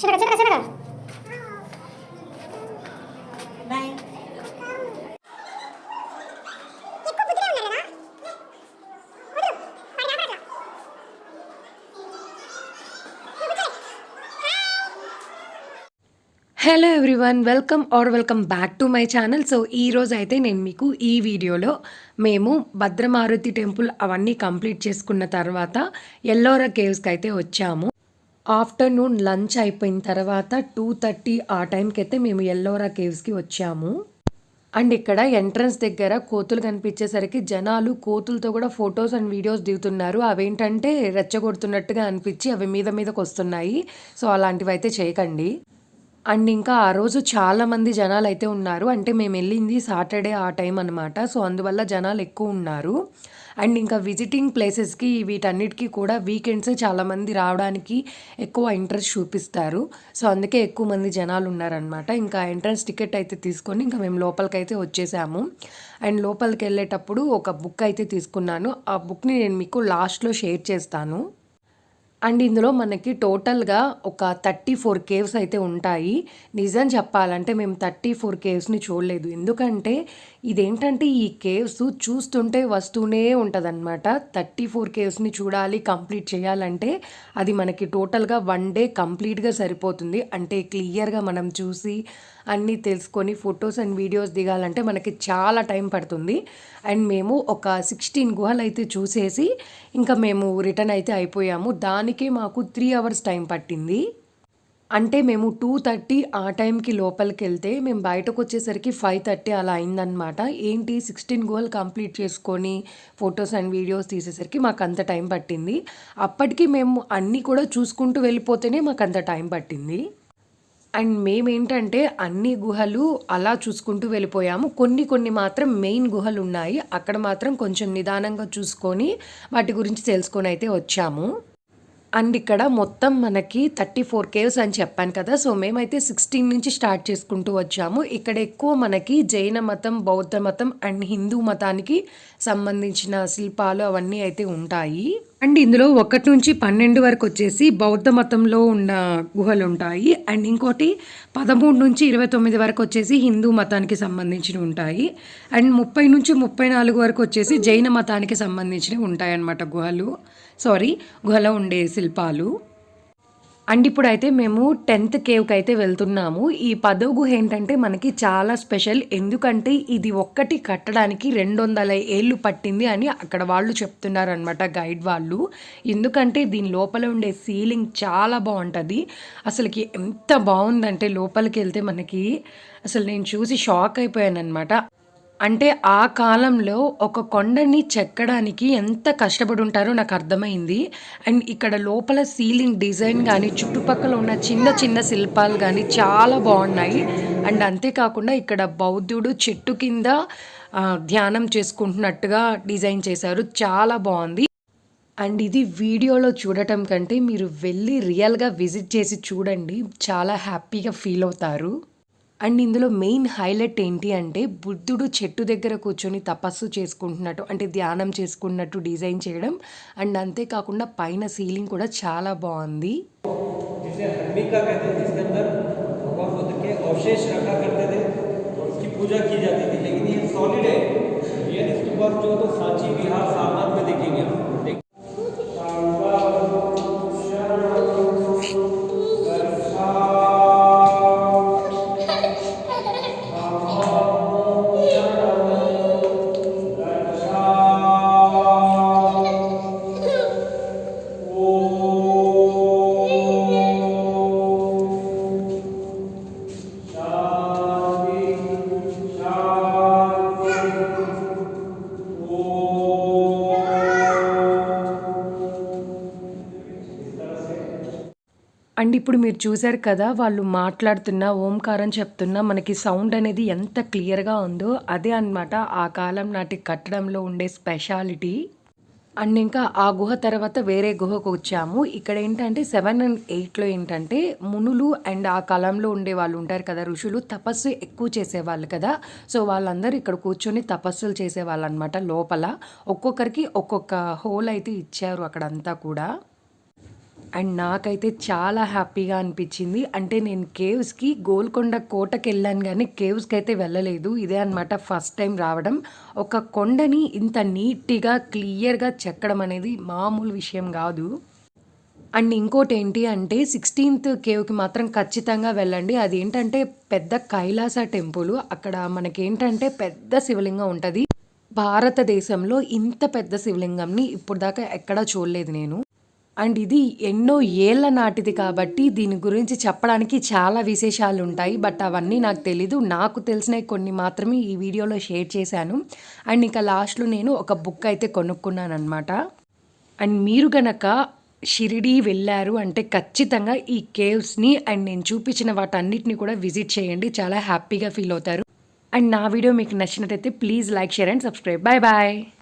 చిన్నగా చిన్నగా చిన్నగా. Hello everyone welcome or welcome back to my channel so ఈ రోజు అయితే నేను మీకు ఈ వీడియోలో మేము భద్రమారుతి టెంపుల్ అవన్నీ కంప్లీట్ చేసుకున్న తర్వాత ఎల్లోరా కేవ్స్కి అయితే వచ్చాము. ఆఫ్టర్నూన్ లంచ్ అయిపోయిన తర్వాత టూ థర్టీ ఆ టైంకి అయితే మేము ఎల్లోరా కేవ్స్కి వచ్చాము. అండ్ ఇక్కడ ఎంట్రన్స్ దగ్గర కోతులు కనిపించేసరికి జనాలు కోతులతో కూడా ఫొటోస్ అండ్ వీడియోస్ దిగుతున్నారు. అవేంటంటే రెచ్చగొడుతున్నట్టుగా అనిపించి అవి మీద మీదకి వస్తున్నాయి సో అలాంటివి అయితే చేయకండి. అండ్ ఇంకా ఆ రోజు చాలామంది జనాలు అయితే ఉన్నారు. అంటే మేము వెళ్ళింది సాటర్డే ఆ టైం అనమాట సో అందువల్ల జనాలు ఎక్కువ ఉన్నారు. అండ్ ఇంకా విజిటింగ్ ప్లేసెస్కి వీటన్నిటికీ కూడా వీకెండ్సే చాలామంది రావడానికి ఎక్కువ ఇంట్రెస్ట్ చూపిస్తారు. సో అందుకే ఎక్కువ మంది జనాలు ఉన్నారనమాట ఇంకా ఎంట్రన్స్ టికెట్ అయితే తీసుకొని ఇంకా మేము లోపలికైతే అయితే వచ్చేసాము. అండ్ లోపలికి వెళ్ళేటప్పుడు ఒక బుక్ అయితే తీసుకున్నాను. ఆ బుక్ని నేను మీకు లాస్ట్లో షేర్ చేస్తాను. అండ్ ఇందులో మనకి టోటల్గా ఒక థర్టీ ఫోర్ కేవ్స్ అయితే ఉంటాయి. నిజం చెప్పాలంటే మేము థర్టీ ఫోర్ కేవ్స్ని చూడలేదు. ఎందుకంటే ఇదేంటంటే ఈ కేవ్స్ చూస్తుంటే వస్తూనే ఉంటుందన్నమాట. థర్టీ ఫోర్ కేవ్స్ని చూడాలి కంప్లీట్ చేయాలంటే అది మనకి టోటల్గా వన్ డే కంప్లీట్గా సరిపోతుంది. అంటే క్లియర్గా మనం చూసి అన్నీ తెలుసుకొని ఫొటోస్ అండ్ వీడియోస్ దిగాలంటే మనకి చాలా టైం పడుతుంది. అండ్ మేము ఒక సిక్స్టీన్ గుహలు అయితే చూసేసి ఇంకా మేము రిటర్న్ అయితే అయిపోయాము. దానికే మాకు త్రీ అవర్స్ టైం పట్టింది. అంటే మేము టూ థర్టీ ఆ టైంకి లోపలికి వెళ్తే మేము బయటకు వచ్చేసరికి ఫైవ్ థర్టీ అలా అయిందనమాట ఏంటి సిక్స్టీన్ గోల్ కంప్లీట్ చేసుకొని ఫొటోస్ అండ్ వీడియోస్ తీసేసరికి మాకు అంత టైం పట్టింది. అప్పటికి మేము అన్నీ కూడా చూసుకుంటూ వెళ్ళిపోతేనే మాకు అంత టైం పట్టింది. అండ్ మేమేంటంటే అన్ని గుహలు అలా చూసుకుంటూ వెళ్ళిపోయాము. కొన్ని కొన్ని మాత్రం మెయిన్ గుహలు ఉన్నాయి. అక్కడ మాత్రం కొంచెం నిదానంగా చూసుకొని వాటి గురించి తెలుసుకొని అయితే వచ్చాము. అండ్ ఇక్కడ మొత్తం మనకి థర్టీ ఫోర్ కేవ్స్ అని చెప్పాను కదా సో మేమైతే సిక్స్టీన్ నుంచి స్టార్ట్ చేసుకుంటూ వచ్చాము. ఇక్కడ ఎక్కువ మనకి జైన మతం బౌద్ధ మతం అండ్ హిందూ మతానికి సంబంధించిన శిల్పాలు అవన్నీ అయితే ఉంటాయి. అండ్ ఇందులో ఒకటి నుంచి పన్నెండు వరకు వచ్చేసి బౌద్ధ మతంలో ఉన్న గుహలు ఉంటాయి అండ్ ఇంకోటి పదమూడు నుంచి ఇరవై తొమ్మిది వరకు వచ్చేసి హిందూ మతానికి సంబంధించినవి ఉంటాయి. అండ్ ముప్పై నుంచి ముప్పై నాలుగు వరకు వచ్చేసి జైన మతానికి సంబంధించినవి ఉంటాయన్నమాట గుహలు. సారీ గుహలో ఉండే శిల్పాలు. అండ్ ఇప్పుడైతే మేము టెన్త్ కేవ్కి అయితే వెళ్తున్నాము. ఈ పదో గుహ ఏంటంటే మనకి చాలా స్పెషల్. ఎందుకంటే ఇది ఒక్కటి కట్టడానికి రెండు వందల ఏళ్ళు పట్టింది అని అక్కడ వాళ్ళు చెప్తున్నారు అనమాట గైడ్ వాళ్ళు. ఎందుకంటే దీని లోపల ఉండే సీలింగ్ చాలా బాగుంటుంది అసలుకి ఎంత బాగుందంటే లోపలికి వెళ్తే మనకి అసలు నేను చూసి షాక్ అయిపోయాను అనమాట అంటే ఆ కాలంలో ఒక కొండని చెక్కడానికి ఎంత కష్టపడి ఉంటారో నాకు అర్థమైంది. అండ్ ఇక్కడ లోపల సీలింగ్ డిజైన్ కానీ చుట్టుపక్కల ఉన్న చిన్న చిన్న శిల్పాలు కానీ చాలా బాగున్నాయి అండ్ అంతేకాకుండా ఇక్కడ బౌద్ధుడు చెట్టు కింద ధ్యానం చేసుకుంటున్నట్టుగా డిజైన్ చేశారు. చాలా బాగుంది అండ్ ఇది వీడియోలో చూడటం కంటే మీరు వెళ్ళి రియల్గా విజిట్ చేసి చూడండి. చాలా హ్యాపీగా ఫీల్ అవుతారు. అండ్ ఇందులో మెయిన్ హైలైట్ ఏంటి అంటే బుద్ధుడు చెట్టు దగ్గర కూర్చొని తపస్సు చేసుకుంటున్నట్టు అంటే ధ్యానం చేసుకున్నట్టు డిజైన్ చేయడం అండ్ అంతేకాకుండా పైన సీలింగ్ కూడా చాలా బాగుంది जिसे हर्मिका कहते हैं जिसके अंदर भगवान बुद्ध के अवशेष रखा करते थे और उसकी पूजा की जाती थी लेकिन ये सॉलिड है रियल इसके पास जो है तो सांची बिहार सारनाथ में देखेंगे आप అండ్ ఇప్పుడు మీరు చూశారు కదా వాళ్ళు మాట్లాడుతున్న ఓంకారం చెప్తున్న మనకి సౌండ్ అనేది ఎంత క్లియర్గా ఉందో అదే అన్నమాట ఆ కాలం నాటి కట్టడంలో ఉండే స్పెషాలిటీ. అండ్ ఇంకా ఆ గుహ తర్వాత వేరే గుహకు వచ్చాము. ఇక్కడ ఏంటంటే సెవెన్ అండ్ ఎయిట్లో ఏంటంటే మునులు అండ్ ఆ కాలంలో ఉండే వాళ్ళు ఉంటారు కదా ఋషులు తపస్సు ఎక్కువ చేసేవాళ్ళు కదా. సో వాళ్ళందరూ ఇక్కడ కూర్చొని తపస్సులు చేసేవాళ్ళు అనమాట లోపల. ఒక్కొక్కరికి ఒక్కొక్క హోల్ అయితే ఇచ్చారు అక్కడంతా కూడా. అండ్ నాకైతే చాలా హ్యాపీగా అనిపించింది. అంటే నేను కేవ్స్కి గోల్కొండ కోటకి వెళ్ళాను కానీ కేవ్స్కి అయితే వెళ్ళలేదు. ఇదే అనమాట ఫస్ట్ టైం రావడం. ఒక కొండని ఇంత నీట్గా క్లియర్గా చెక్కడం అనేది మామూలు విషయం కాదు. అండ్ ఇంకోటి ఏంటి అంటే సిక్స్టీన్త్ కేవ్కి మాత్రం ఖచ్చితంగా వెళ్ళండి. అది ఏంటంటే పెద్ద కైలాస టెంపుల్. అక్కడ మనకేంటంటే పెద్ద శివలింగం ఉంటుంది. భారతదేశంలో ఇంత పెద్ద శివలింగంని ఇప్పుడు దాకా ఎక్కడా చూడలేదు నేను. అండ్ ఇది ఎన్నో ఏళ్ళ నాటిది కాబట్టి దీని గురించి చెప్పడానికి చాలా విశేషాలు ఉంటాయి. బట్ అవన్నీ నాకు తెలీదు. నాకు తెలిసినవి కొన్ని మాత్రమే ఈ వీడియోలో షేర్ చేశాను. అండ్ ఇంకా లాస్ట్లో నేను ఒక బుక్ అయితే కొనుక్కున్నాను అనమాట అండ్ మీరు గనక షిరిడి వెళ్ళారు అంటే ఖచ్చితంగా ఈ కేవ్స్ని అండ్ నేను చూపించిన వాటన్నిటిని కూడా విజిట్ చేయండి. చాలా హ్యాపీగా ఫీల్ అవుతారు. అండ్ నా వీడియో మీకు నచ్చినట్టయితే please like share and subscribe. Bye bye.